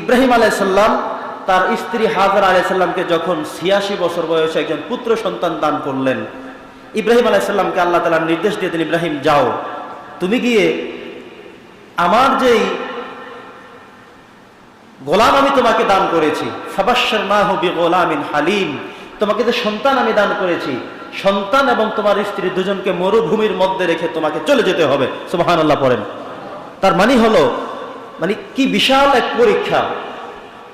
ইব্রাহিম আলাইসাল্লাম তার স্ত্রী হাজার আলাইসাল্লামকে যখন ছিয়াশি বছর বয়সে একজন পুত্র সন্তান দান করলেন, ইব্রাহিম আলাইসাল্লামকে আল্লাহ তালা নির্দেশ দিয়ে দিন ইব্রাহিম, যাও। তুমি গিয়ে আমার যেই গোলাম আমি তোমাকে দান করেছি ফাবাশ্বর মা হবি গোলামিন হালিম, তোমাকে যে সন্তান আমি দান করেছি, সন্তান এবং তোমার স্ত্রী দুজনকে মরুভূমির মধ্যে রেখে তোমাকে চলে যেতে হবে। সুবাহান আল্লাহ পড়েন। তার মানে হলো মানে কি বিশাল এক পরীক্ষা।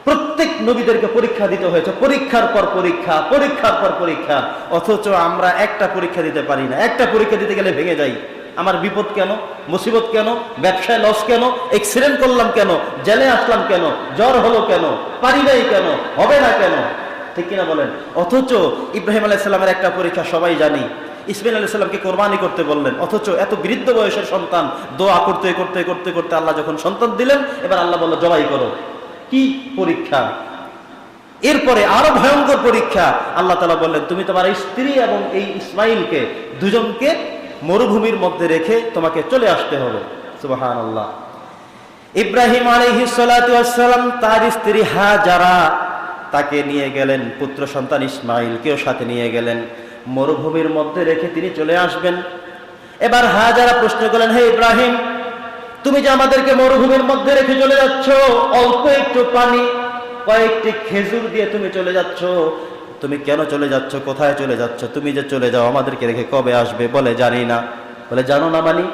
প্রত্যেক নবীদেরকে পরীক্ষা দিতে হয়েছে। পরীক্ষার পর পরীক্ষা, পরীক্ষার পর পরীক্ষা। অথচ আমরা একটা পরীক্ষা দিতে পারি না। একটা পরীক্ষা দিতে গেলে ভেঙে যাই। আমার বিপদ কেন? মুসিবত কেন? ব্যবসায় লস কেন? এক্সিডেন্ট করলাম কেন? জেলে আসলাম কেন? জ্বর হলো কেন? পারি নাই কেন? হবে না কেন? ঠিক কিনা বলেন? অথচ ইব্রাহিম আলাইসাল্লামের একটা পরীক্ষা সবাই জানি। ইসমাইল আলাইসাল্লামকে কোরবানি করতে বললেন। অথচ এত বৃদ্ধ বয়সের সন্তান দোয়া করতে করতে করতে করতে আল্লাহ যখন সন্তান দিলেন, এবার আল্লাহ বলল, জবাই করো। কি পরীক্ষা? এরপরে আরও ভয়ঙ্কর পরীক্ষা। আল্লাহ তালা বললেন, তুমি তোমার স্ত্রী এবং এই ইসমাইলকে দুজনকে মরুভূমির মধ্যে রেখে তোমাকে চলে আসতে হবে। সুবাহান আল্লাহ ইব্রাহিম আলহিসাল্লাম তার স্ত্রী হা হাজারা তাকে নিয়ে গেলেন, পুত্র সন্তান ইসমাইলকেও সাথে নিয়ে গেলেন। মরুভূমির মধ্যে রেখে তিনি চলে আসবেন। এবার হাজারা প্রশ্ন করলেন, হে ইব্রাহিম, তুমি যে আমাদেরকে মরুভূমির মধ্যে রেখে চলে যাচ্ছ, অল্প একটু পানি, কয়েকটি খেজুর দিয়ে তুমি চলে যাচ্ছ, তুমি কেন চলে যাচ্ছ, কোথায় চলে যাচ্ছ, তুমি যে চলে যাও, আমাদেরকে রেখে কবে আসবে? বলে, জানি না। বলে, জানো না মানি,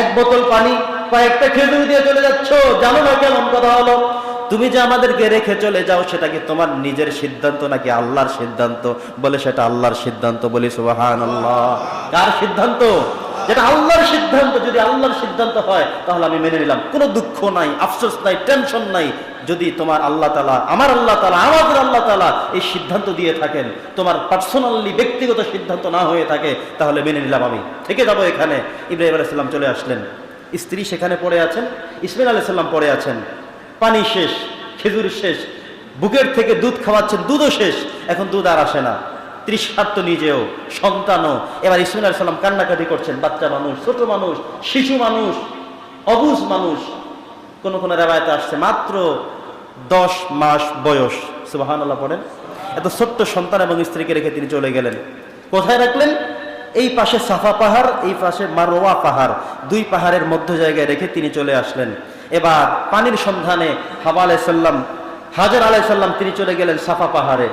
এক বোতল পানি, কয়েকটা খেজুর দিয়ে চলে যাচ্ছ, জানো না কেমন কথা হলো? তুমি যে আমাদেরকে রেখে চলে যাও, সেটা কি তোমার নিজের সিদ্ধান্ত নাকি আল্লাহর সিদ্ধান্ত? বলে সেটা আল্লাহর সিদ্ধান্ত, বলি সুবাহান আল্লাহ কার সিদ্ধান্ত? যেটা আল্লাহর সিদ্ধান্ত, যদি আল্লাহর সিদ্ধান্ত হয়, তাহলে আমি মেনে নিলাম। কোনো দুঃখ নাই, আফসোস নাই, টেনশন নাই। যদি তোমার আল্লাহ তালা আমার আল্লাহ তালা আমাদের আল্লাহ তালা এই সিদ্ধান্ত দিয়ে থাকেন, তোমার পার্সোনালি ব্যক্তিগত সিদ্ধান্ত না হয়ে থাকে, তাহলে মেনে নিলাম আমি। থেকে যাব এখানে। ইব্রাহিম আলাইসাল্লাম চলে আসলেন। স্ত্রী সেখানে পড়ে আছেন? ইসমাইল আলাইসাল্লাম পড়ে আছেন। পানি শেষ, খেজুর শেষ, বুকের থেকে দুধ খাওয়াচ্ছেন, দুধও শেষ, এখন দুধ আর আসে না। তৃষ্ণার্ত নিজেও, সন্তানও। এবার ইসমিন সাল্লাম কান্নাকাটি করছেন, বাচ্চা মানুষ, ছোট মানুষ, শিশু মানুষ, অবুজ মানুষ। কোন কোন রেবায়তে আসছে, মাত্র দশ মাস বয়স। সুবাহান আল্লাহ পড়েন। এত ছোট্ট সন্তান এবং স্ত্রীকে রেখে তিনি চলে গেলেন। কোথায় রাখলেন? এই পাশে সাফা পাহাড়, এই পাশে মারোয়া পাহাড়। দুই পাহাড়ের মধ্য জায়গায় রেখে তিনি চলে আসলেন। এবার পানির সন্ধানে হাবা আলাইসাল্লাম হাজার আলাইসাল্লাম তিনি চলে গেলেন সাফা পাহাড়ে।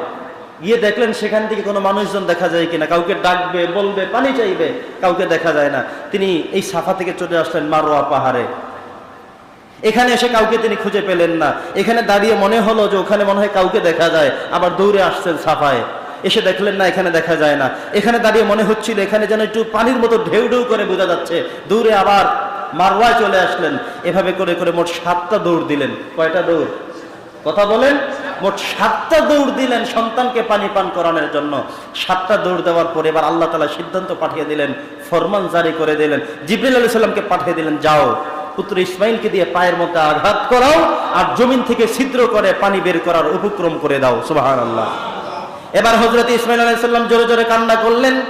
গিয়ে দেখলেন সেখান থেকে কোনো মানুষজন দেখা যায় কিনা, কাউকে ডাকবে, বলবে, পানি চাইবে, কাউকে দেখা যায় না। তিনি এই সাফা থেকে চলে আসলেন মারোয়া পাহাড়ে। এখানে এসে কাউকে তিনি খুঁজে পেলেন না। এখানে দাঁড়িয়ে মনে হলো যে ওখানে মনে হয় কাউকে দেখা যায়, আবার দৌড়ে আসছেন সাফায়। এসে দেখলেন না, এখানে দেখা যায় না। এখানে দাঁড়িয়ে মনে হচ্ছিল এখানে যেন একটু পানির মতো ঢেউ ঢেউ করে বোঝা যাচ্ছে। দূরে আবার মারওয়ায় চলে আসলেন। এভাবে করে করে মোট সাতটা দৌড় দিলেন। কয়টা দৌড়? কথা বলেন। মোট সাতটা দৌড় দিলেন সন্তানকে পানি পান করানোর জন্য। সাতটা দৌড় দেওয়ার পরে এবার আল্লাহ তালা সিদ্ধান্ত পাঠিয়ে দিলেন, ফরমান জারি করে দিলেন। জিবরিল আলু সাল্লামকে পাঠিয়ে দিলেন, যাও, পুত্র ইসমাইলকে দিয়ে পায়ের মধ্যে আঘাত করাও আর জমিন থেকে ছিদ্র করে পানি বের করার উপক্রম করে দাও। সুবাহান আল্লাহ এবার হজরত ইসমাইল আলাইসাল্লাম জোরে জোরে কান্না করলেন।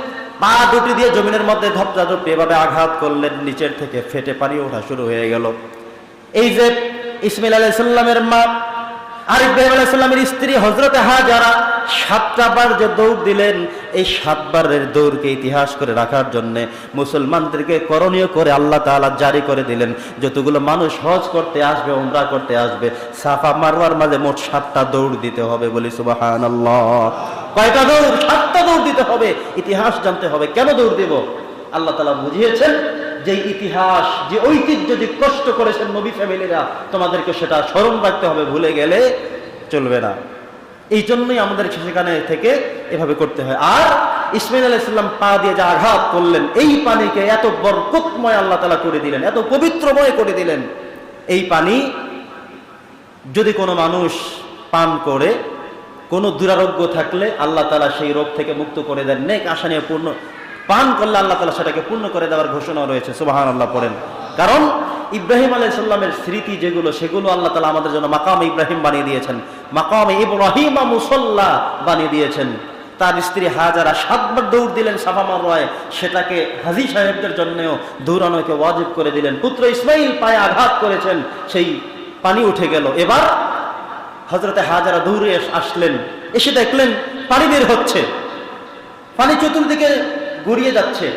পা দুটি দিয়ে জমিনের মধ্যে ধপধা ধপে এভাবে আঘাত করলেন, নিচের থেকে ফেটে পানি ওঠা শুরু হয়ে গেল। এই যে ইসমাইল আলাইসাল্লামের মা আর ইব্রাহিম আলাইসাল্লামের স্ত্রী হজরতে হাজারা, সাতটা বার যে দৌড় দিলেন, এই সাতবারের দৌড়কে ইতিহাস করে রাখার জন্য মুসলমানদেরকে করণীয় করে আল্লাহ তাআলা জারি করে দিলেন, যতগুলো মানুষ হজ করতে আসবে, উমরা করতে আসবে, সাফা মারওয়ার মাঝে মোট সাতটা দৌড় দিতে হবে বলি সুবাহান কয়টা দৌড় সাতটা দৌড় দিতে হবে। ইতিহাস জানতে হবে। কেন দৌড় দেব? আল্লাহ তালা বুঝিয়েছেন যে ইতিহাস, যে ঐতিহ্য যে কষ্ট করেছেন নবী ফ্যামিলিরা, তোমাদেরকে সেটা স্মরণ রাখতে হবে, ভুলে গেলে চলবে না। এই জন্যই আমাদের সেখানে থেকে এভাবে করতে হয়। আর ইসমাইল আলাইসাল্লাম পা দিয়ে যে আঘাত করলেন, এই পানিকে এত বরকতময় আল্লাহ তালা করে দিলেন, এত পবিত্রময় করে দিলেন, এই পানি যদি কোনো মানুষ পান করে কোনো দুরারোগ্য থাকলে আল্লাহ তালা সেই রোগ থেকে মুক্ত করে দেন। নেক আশা নিয়ে পূর্ণ পান করলে আল্লাহ তালা সেটাকে পূর্ণ করে দেওয়ার ঘোষণা রয়েছে। সুবাহান আল্লাহ পড়েন। কারণ ইব্রাহিম আলাই সাল্লামের স্মৃতি যেগুলো, সেগুলো আল্লাহ তালা আমাদের জন্য মাকাম ইব্রাহিম বানিয়ে দিয়েছেন। মাকাম ইব্রাহিমা মুসল্লা বানিয়ে দিয়েছেন। তার স্ত্রী হাজারা সাতবার দৌড় দিলেন সাফা মারওয়ায়। সেটাকে হাজি সাহেবদের জন্যও দৌড়ানোকে ওয়াজিব করে দিলেন। পুত্র ইসমাইল পায়ে আঘাত করেছেন। সেই পানি উঠে গেল। এবার হজরতে হাজারা দৌড়ে আসলেন। এসে দেখলেন পানি বের হচ্ছে। পানি চতুর্দিকে গড়িয়ে যাচ্ছে।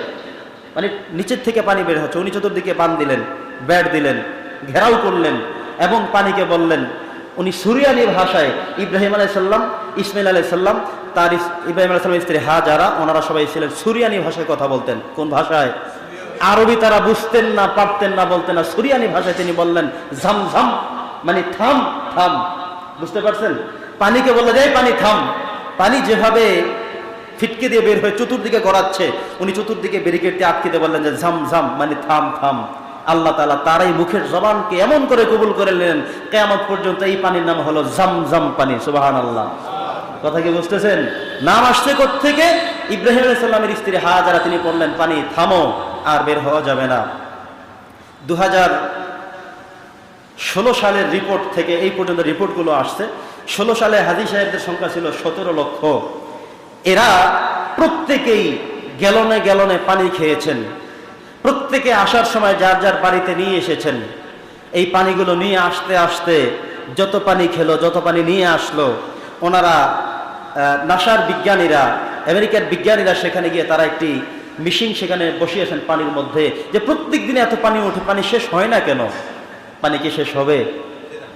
মানে নিচের থেকে পানি বের হচ্ছে। উনি চতুর্দিকে পান দিলেন, ব্যাট দিলেন, ঘেরাও করলেন এবং পানিকে বললেন, উনি সুরিয়ানি ভাষায় ইব্রাহিম আলাইসাল্লাম ইসমাইল আলাইসাল্লাম তার ইব্রাহিম আলাইসাল্লাম স্ত্রী হাজারা, ওনারা সবাই ছিলেন সুরিয়ানি ভাষায় কথা বলতেন। কোন ভাষায়? আরবি তারা বুঝতেন না, পারতেন না, বলতেন না। সুরিয়ানি ভাষায় তিনি বললেন, ঝমঝম মানে থাম থাম। বুঝতে পারছেন? পানিকে বললে যায় পানি থাম। পানি যেভাবে ফিটকে দিয়ে বের হয়ে চতুর্দিকে গড়াচ্ছে, উনি চতুর্দিকে ব্যারিকেড দিয়ে আটকে দিয়ে বললেন যে, ঝাম ঝাম মানে থাম থাম। আল্লাহ তালা তারাই মুখের জবানকে এমন করে কবুল করে নিলেন কেমন পর্যন্ত এই পানির নাম হলো জাম জাম পানি সুবাহান আল্লাহ কথা কি বুঝতেছেন? নাম আসছে থেকে ইব্রাহিম আলাইসাল্লামের স্ত্রী হাজারা, তিনি বললেন, পানি থামো, আর বের হওয়া যাবে না। দু হাজার ষোলো সালের রিপোর্ট থেকে এই পর্যন্ত রিপোর্টগুলো আসছে। ষোলো সালে হাজি সাহেবদের সংখ্যা ছিল সতেরো লক্ষ। এরা প্রত্যেকেই গ্যালনে গ্যালনে পানি খেয়েছেন। প্রত্যেকে আসার সময় যার যার বাড়িতে নিয়ে এসেছেন। এই পানিগুলো নিয়ে আসতে আসতে যত পানি খেলো, যত পানি নিয়ে আসলো, ওনারা নাসার বিজ্ঞানীরা, আমেরিকার বিজ্ঞানীরা সেখানে গিয়ে তারা একটি মেশিন সেখানে বসিয়েছেন পানির মধ্যে। যে প্রত্যেক দিনে এত পানি ওঠে, পানি শেষ হয় না কেন? পানি কি শেষ হবে?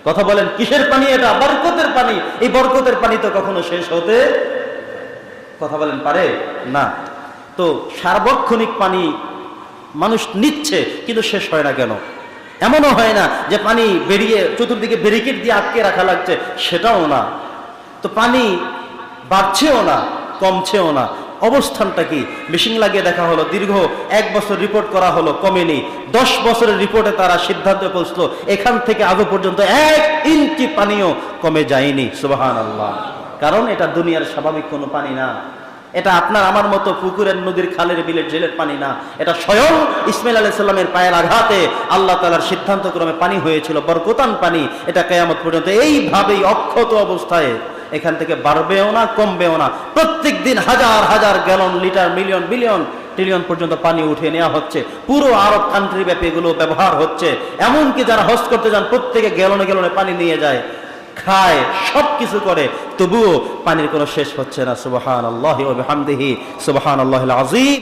কথা বলেন, কিসের পানি এটা? বরকতের পানি। এই বরকতের পানি তো কখনো শেষ হতে কথা বলেন, পারে? না। তো সার্বক্ষণিক পানি মানুষ নিচ্ছে, কিন্তু শেষ হয় না কেন? এমনও হয় না যে পানি বেরিয়ে, চতুর্দিকে ব্যারিকেড দিয়ে আটকে রাখা লাগছে, সেটাও না। তো পানি বাড়ছেও না, কমছেও না। অবস্থানটা কি? মেশিন লাগিয়ে দেখা হলো, দীর্ঘ এক বছর রিপোর্ট করা হলো কমেনি। দশ বছরের রিপোর্টে তারা সিদ্ধান্তে পৌঁছলো এখান থেকে আগে পর্যন্ত এক ইঞ্চি পানিও কমে যায়নি। সুবাহান আল্লাহ কারণ এটা দুনিয়ার স্বাভাবিক কোনো পানি না। এটা আপনার আমার মতো পুকুরের নদীর খালের বিলের জেলের পানি না। এটা স্বয়ং ইসমাইল আলাইসাল্লামের পায়ের আঘাতে আল্লাহ তালার সিদ্ধান্ত ক্রমে পানি হয়েছিল, বরকতান পানি। এটা কেয়ামত পর্যন্ত এইভাবেই অক্ষত অবস্থায় এখান থেকে বাড়বেও না, কমবেও না। প্রত্যেক দিন হাজার হাজার gallon, litre, million, billion, trillion পর্যন্ত পানি উঠে নেওয়া হচ্ছে। পুরো আরব কান্ট্রি ব্যাপী এগুলো ব্যবহার হচ্ছে। এমনকি যারা হস করতে যান, প্রত্যেকে গ্যালনে গ্যালনে পানি নিয়ে যায়, খায় সব কিছু করে। তবুও পানির কোনো শেষ হচ্ছে না। সুবাহান আল্লাহ হামদিহি সুবাহান আল্লাহ আজিম